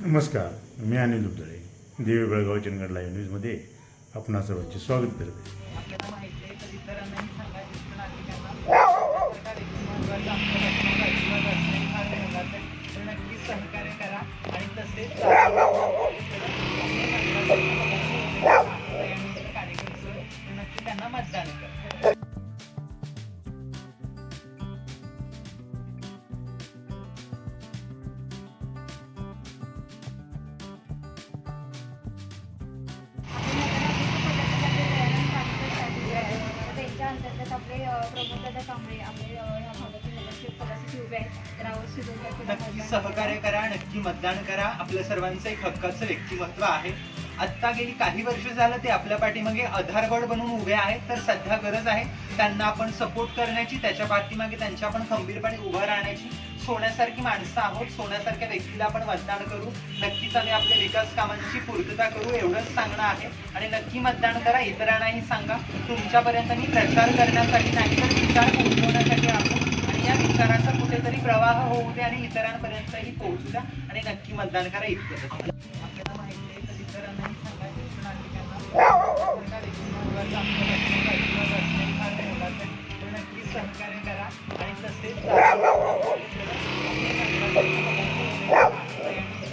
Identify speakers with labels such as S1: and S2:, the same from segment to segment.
S1: नमस्कार मी अनिल दुबदळे देवी बेळगाव चंदगड लाईव्ह न्यूजमध्ये आपणा सर्वांचे स्वागत करते
S2: पदासाठी उभे आहेत. तर
S3: नक्की सहकार्य करा नक्की मतदान करा. आपल्या सर्वांचं एक हक्काचं व्यक्तिमत्व आहे. आत्ता गेली काही वर्ष झालं ते आपल्या पाठीमागे आधारगड बनून उभे आहेत तर सध्या गरज आहे त्यांना आपण सपोर्ट करण्याची त्याच्या पाठीमागे त्यांच्या आपण खंबीरपणे उभं राहण्याची. सोन्यासारखी माणसं आहोत सोन्यासारख्या व्यक्तीला आपण मतदान करू. नक्कीच आम्ही आपल्या विकास कामांची पूर्तता करू एवढंच सांगणं आहे. आणि नक्की मतदान करा इतरांनाही सांगा. तुमच्यापर्यंत मी प्रचार करण्यासाठी नाही तर विचार पोहोचवण्यासाठी आणि या विचाराचा कुठेतरी प्रवाह होऊ दे आणि इतरांपर्यंतही पोहोचू द्या आणि नक्की मतदान करा इतकं. आपल्याला माहिती आहे तर इतरांनाही सांगायचं ज्येष्ठ नागरिकांना सरकार एक महत्त्वाचं नक्कीच सहकार्य करा आणि तसेच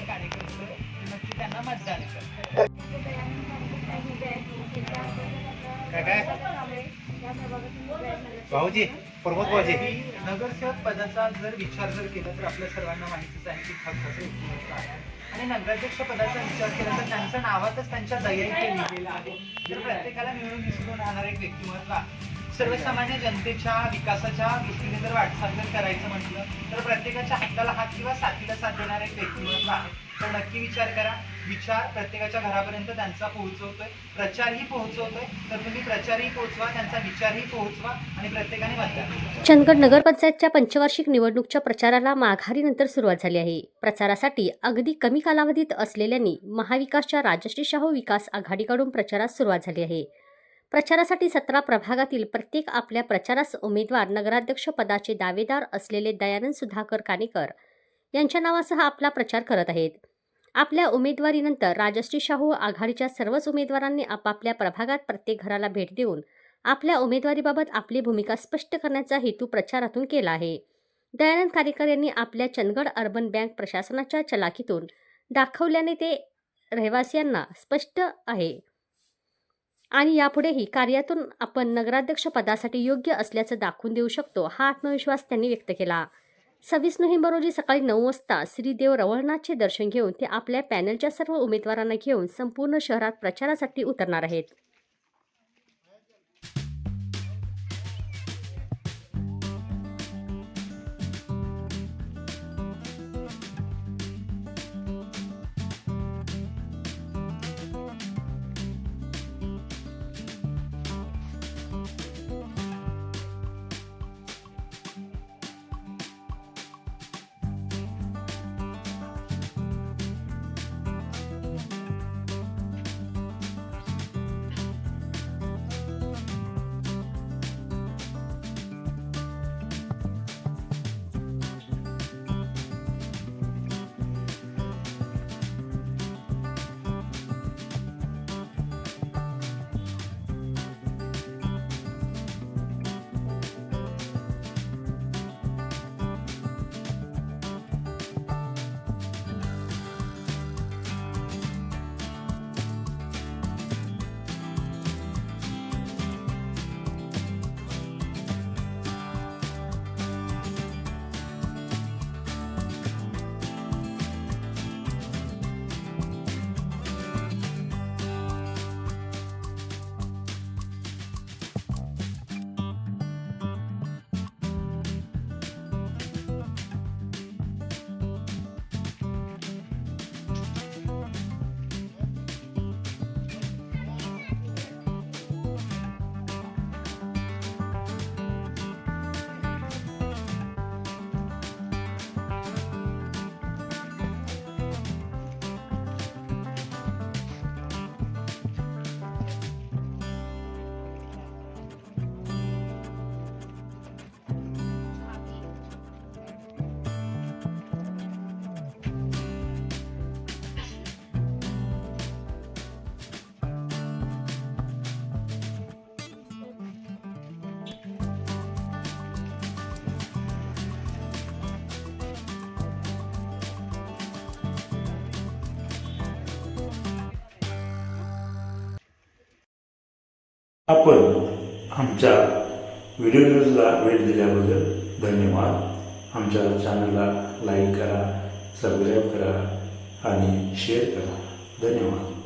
S3: कार्यकर्ते नक्की त्यांना मतदान करा भाऊजी प्रमोद भाऊजी नगरसेवक पदाचा जर विचार जर केला तर आपल्या सर्वांना माहितीच आहे की हक्काचं व्यक्तिमत्व आहे. आणि नगराध्यक्ष पदाचा विचार केला तर त्यांच्या नावातच त्यांच्या दयेने लिहिलेलं आहे. तर प्रत्येकाला मिळून मिसळून राहणार एक व्यक्तिमत्व आहे. सर्वसामान्य जनतेच्या विकासाच्या दृष्टीने जर वाटचाल जर करायचं म्हटलं तर प्रत्येकाच्या हाताला हात किंवा साथीला साथ देणारं एक व्यक्तिमत्व आहे. तर नक्की विचार करा. विचार प्रत्येकाच्या घरापर्यंत त्यांचा पोहोचवतोय. प्रचारही पोहोचवतोय. तर तुम्ही प्रचारही पोहोचवा त्यांचा विचारही पोहोचवा आणि प्रत्येकाने मतदान करा.
S4: चंदगड नगरपंचायतच्या पंचवार्षिक निवडणूकच्या प्रचाराला माघारीनंतर सुरुवात झाली आहे. प्रचारासाठी अगदी कमी कालावधीत असलेल्यांनी महाविकासच्या राजश्री शाहू विकास आघाडीकडून प्रचारास सुरुवात झाली आहे. प्रचारासाठी सतरा प्रभागातील प्रत्येक आपल्या प्रचारास उमेदवार नगराध्यक्ष पदाचे दावेदार असलेले दयानंद सुधाकर कानेकर यांच्या नावासह आपला प्रचार करत आहेत. आपल्या उमेदवारीनंतर राजश्री शाहू आघाडीच्या सर्वच उमेदवारांनी आपापल्या प्रभागात प्रत्येक घराला भेट देऊन आपल्या उमेदवारीबाबत आपली भूमिका स्पष्ट करण्याचा हेतू प्रचारातून केला आहे. दयानंद कारेकर यांनी आपल्या चंदगड अर्बन बँक प्रशासनाच्या चलाखीतून दाखवल्याने ते रहिवासियांना स्पष्ट आहे. आणि यापुढेही कार्यातून आपण नगराध्यक्ष पदासाठी योग्य असल्याचं दाखवून देऊ शकतो हा आत्मविश्वास त्यांनी व्यक्त केला. सव्वीस नोव्हेंबर रोजी सकाळी नऊ वाजता श्रीदेव रवळनाथचे दर्शन घेऊन ते आपल्या पॅनलच्या सर्व उमेदवारांना घेऊन संपूर्ण शहरात प्रचारासाठी उतरणार आहेत.
S1: आपण आमच्या व्हिडिओ न्यूजला वेळ दिल्याबद्दल धन्यवाद. आमच्या चॅनलला लाईक करा सबस्क्राईब करा आणि शेअर करा. धन्यवाद.